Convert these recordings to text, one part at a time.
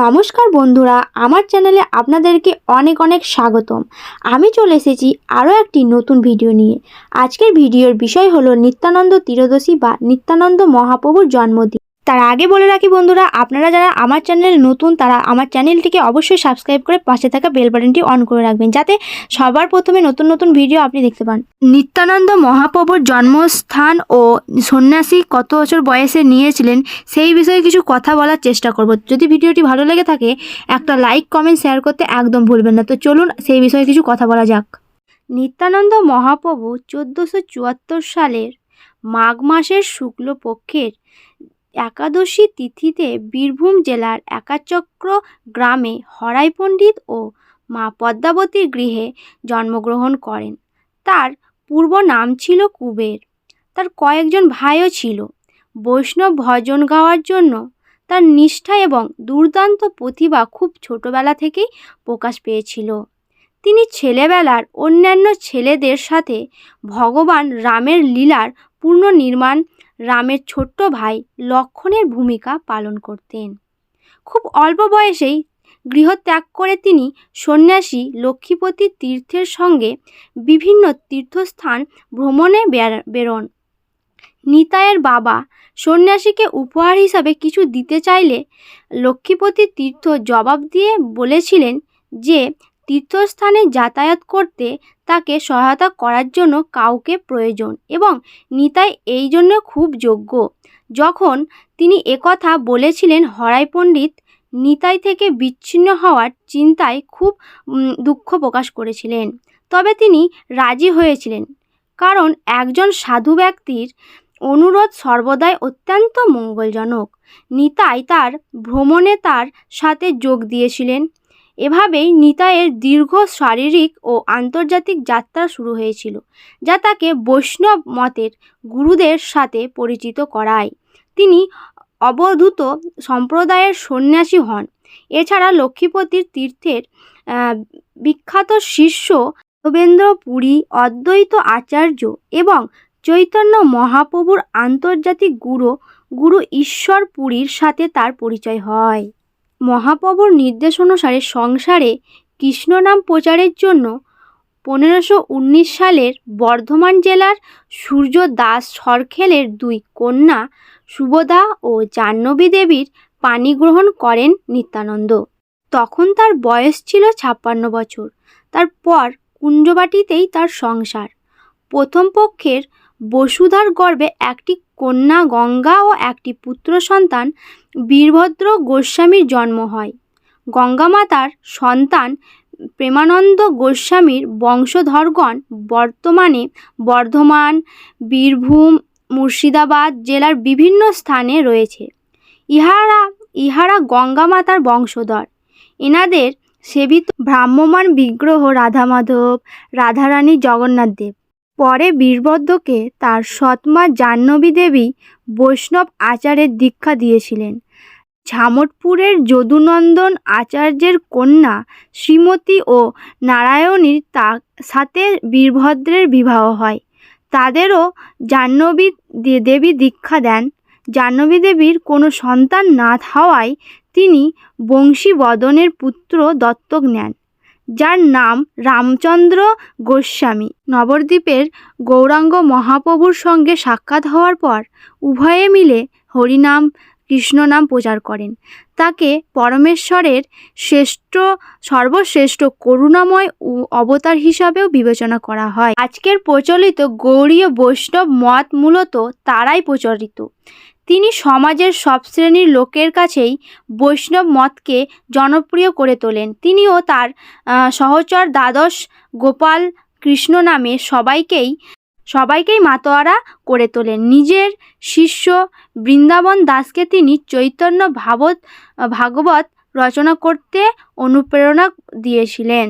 নমস্কার বন্ধুরা, আমার চ্যানেলে আপনাদেরকে অনেক অনেক স্বাগতম। আমি চলে এসেছি আরও একটি নতুন ভিডিও নিয়ে। আজকের ভিডিওর বিষয় হলো নিত্যানন্দ তীরদশী বা নিত্যানন্দ মহাপ্রভুর জন্মদিন। তার আগে বলে রাখি বন্ধুরা, আপনারা যারা আমার চ্যানেলে নতুন, তারা আমার চ্যানেলটিকে অবশ্যই সাবস্ক্রাইব করে পাশে থাকা বেল বাটনটি অন করে রাখবেন, যাতে সবার প্রথমে নতুন নতুন ভিডিও আপনি দেখতে পান। নিত্যানন্দ মহাপ্রভুর জন্মস্থান ও সন্ন্যাসী কত বছর বয়সে নিয়েছিলেন, সেই বিষয়ে কিছু কথা বলার চেষ্টা করব। যদি ভিডিওটি ভালো লেগে থাকে, একটা লাইক কমেন্ট শেয়ার করতে একদম ভুলবেন না। তো চলুন, সেই বিষয়ে কিছু কথা বলা যাক। নিত্যানন্দ মহাপ্রভু চোদ্দোশো সালের মাঘ মাসের শুক্লপক্ষের একাদশী তিথিতে বীরভূম জেলার একাচক্র গ্রামে হরাই পণ্ডিত ও মা পদ্মাবতীর গৃহে জন্মগ্রহণ করেন। তার পূর্ব নাম ছিল কুবের। তার কয়েকজন ভাইও ছিল। বৈষ্ণব ভজন গাওয়ার জন্য তার নিষ্ঠা এবং দুর্দান্ত প্রতিভা খুব ছোটবেলা থেকেই প্রকাশ পেয়েছিল। তিনি ছেলেবেলার অন্যান্য ছেলেদের সাথে ভগবান রামের লীলার পূর্ণ নির্মাণ রামের ছোট্ট ভাই লক্ষণের ভূমিকা পালন করতেন। খুব অল্প বয়সেই গৃহত্যাগ করে তিনি সন্ন্যাসী লক্ষ্মীপতি তীর্থের সঙ্গে বিভিন্ন তীর্থস্থান ভ্রমণে বের- বেরোন। নিতাইয়ের বাবা সন্ন্যাসীকে উপহার হিসাবে কিছু দিতে চাইলে লক্ষ্মীপতি তীর্থ জবাব দিয়ে বলেছিলেন যে তীর্থস্থানে যাতায়াত করতে তাকে সহায়তা করার জন্য কাউকে প্রয়োজন এবং নিতাই এই জন্য খুব যোগ্য। যখন তিনি একথা বলেছিলেন, হরাই পণ্ডিত নিতাই থেকে বিচ্ছিন্ন হওয়ার চিন্তায় খুব দুঃখ প্রকাশ করেছিলেন। তবে তিনি রাজি হয়েছিলেন, কারণ একজন সাধু ব্যক্তির অনুরোধ সর্বদাই অত্যন্ত মঙ্গলজনক। নিতাই তার ভ্রমণে তার সাথে যোগ দিয়েছিলেন। এভাবেই নিতাইয়ের দীর্ঘ শারীরিক ও আন্তর্জাতিক যাত্রা শুরু হয়েছিল, যা তাকে বৈষ্ণব মতের গুরুদের সাথে পরিচিত করায়। তিনি অবধূত সম্প্রদায়ের সন্ন্যাসী হন। এছাড়া লক্ষ্মীপতির তীর্থের বিখ্যাত শিষ্য রবীন্দ্র পুরী অদ্বৈত আচার্য এবং চৈতন্য মহাপ্রভুর আন্তর্জাতিক গুরু গুরু ঈশ্বর পুরীর সাথে তার পরিচয় হয়। মহাপ্রভুর নির্দেশ অনুসারে সংসারে কৃষ্ণ নাম প্রচারের জন্য পনেরোশো সালের বর্ধমান জেলার সূর্য দাস সরখেলের দুই কন্যা সুবোধা ও জাহ্নবী দেবীর পানি গ্রহণ করেন নিত্যানন্দ। তখন তার বয়স ছিল ছাপ্পান্ন বছর। তারপর কুঞ্জবাটিতেই তার সংসার। প্রথম পক্ষের বসুধার গর্ভে একটি কন্যা গঙ্গা ও একটি পুত্র সন্তান বীরভদ্র গোস্বামীর জন্ম হয়। গঙ্গামাতার সন্তান প্রেমানন্দ গোস্বামীর বংশধরগণ বর্তমানে বর্ধমান, বীরভূম, মুর্শিদাবাদ জেলার বিভিন্ন স্থানে রয়েছে। ইহারা ইহারা গঙ্গামাতার বংশধর। এনাদের সেবিত ভ্রাম্যমাণ বিগ্রহ রাধা মাধব রাধারানী জগন্নাথ দেব। পরে বীরভদ্রকে তার সৎমা জাহ্নবী দেবী বৈষ্ণব আচারের দীক্ষা দিয়েছিলেন। ঝামটপুরের যদুনন্দন আচার্যের কন্যা শ্রীমতী ও নারায়ণীর তা সাথে বীরভদ্রের বিবাহ হয়। তাদেরও জাহ্নবী দেবী দীক্ষা দেন। জাহ্নবী দেবীর কোনো সন্তান না হওয়ায় তিনি বংশীবদনের পুত্র দত্তক নেন। যার নাম রামচন্দ্র গোস্বামী। নবদ্বীপের গৌরাঙ্গ মহাপ্রভুর সঙ্গে সাক্ষাৎ হওয়ার পর উভয়ে মিলে হরিনাম, কৃষ্ণনাম প্রচার করেন। তাকে পরমেশ্বরের শ্রেষ্ঠ, সর্বশ্রেষ্ঠ করুণাময় অবতার হিসাবেও বিবেচনা করা হয়। আজকের প্রচলিত গৌড়ীয় বৈষ্ণব মত মূলত তারাই প্রচলিত। তিনি সমাজের সব শ্রেণির লোকের কাছেই বৈষ্ণব মতকে জনপ্রিয় করে তোলেন। তিনিও তার সহচর দ্বাদশ গোপাল কৃষ্ণ নামে সবাইকেই সবাইকেই মাতোয়ারা করে তোলেন। নিজের শিষ্য বৃন্দাবন দাসকে তিনি চৈতন্য ভাবত, ভাগবত রচনা করতে অনুপ্রেরণা দিয়েছিলেন।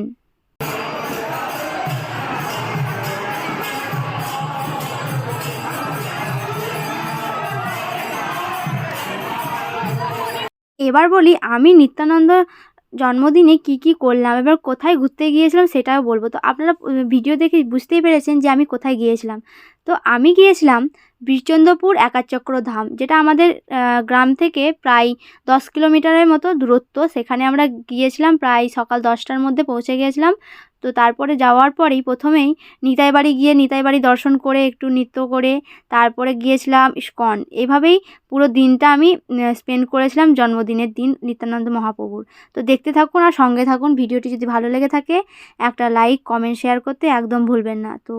এবার বলি, আমি নিত্যানন্দ জন্মদিনে কি কি করলাম, এবার কোথায় ঘুরতে গিয়েছিলাম সেটাও বলব। তো আপনারা ভিডিও দেখে বুঝতেই পেরেছেন যে আমি কোথায় গিয়েছিলাম। তো আমি গিয়েছিলাম বীরচন্দ্রপুর একাচক্র ধাম, যেটা আমাদের গ্রাম থেকে প্রায় দশ কিলোমিটারের মতো দূরত্ব। সেখানে আমরা গিয়েছিলাম, প্রায় সকাল দশটার মধ্যে পৌঁছে গিয়েছিলাম। তো তারপরে যাওয়ার পরেই প্রথমেই নিতাই বাড়ি গিয়ে নিতাই বাড়ি দর্শন করে, একটু নৃত্য করে, তারপরে গিয়েছিলাম ইস্কন। এভাবেই পুরো দিনটা আমি স্পেন্ড করেছিলাম জন্মদিনের দিন নিত্যানন্দ মহাপ্রভুর। তো দেখতে থাকুন আর সঙ্গে থাকুন, ভিডিওটি যদি ভালো লেগে থাকে, একটা লাইক কমেন্ট শেয়ার করতে একদম ভুলবেন না। তো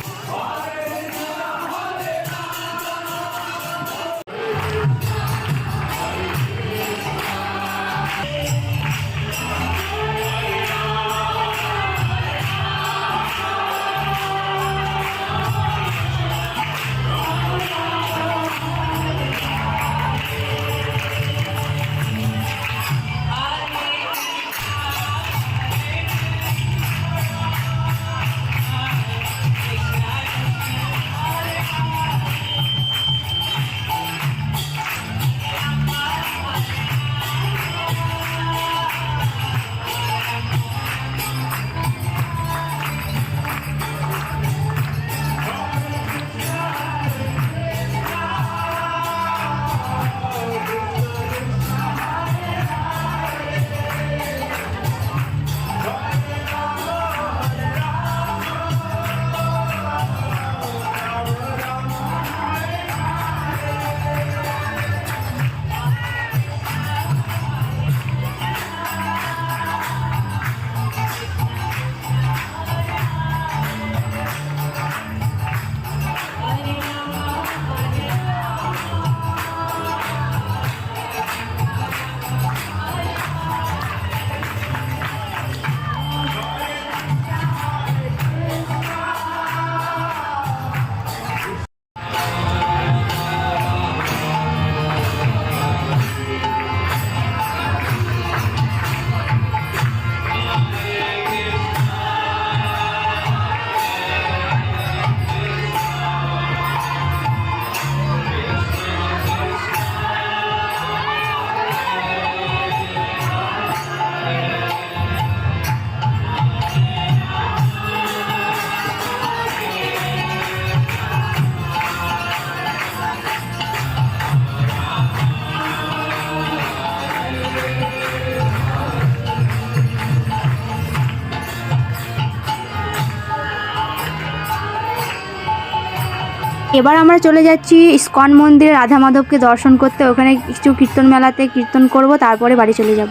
Oh, এবার আমরা চলে যাচ্ছি ইস্কন মন্দিরে রাধা মাধবকে দর্শন করতে। ওখানে কিছু কীর্তন মেলাতে কীর্তন করব, তারপরে বাড়ি চলে যাব।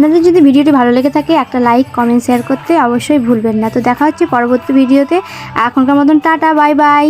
আপনাদের যদি ভিডিওটি ভালো লেগে থাকে, একটা লাইক কমেন্ট শেয়ার করতে অবশ্যই ভুলবেন না। তো দেখা হচ্ছে পরবর্তী ভিডিওতে। এখনকার মতন টাটা বাই বাই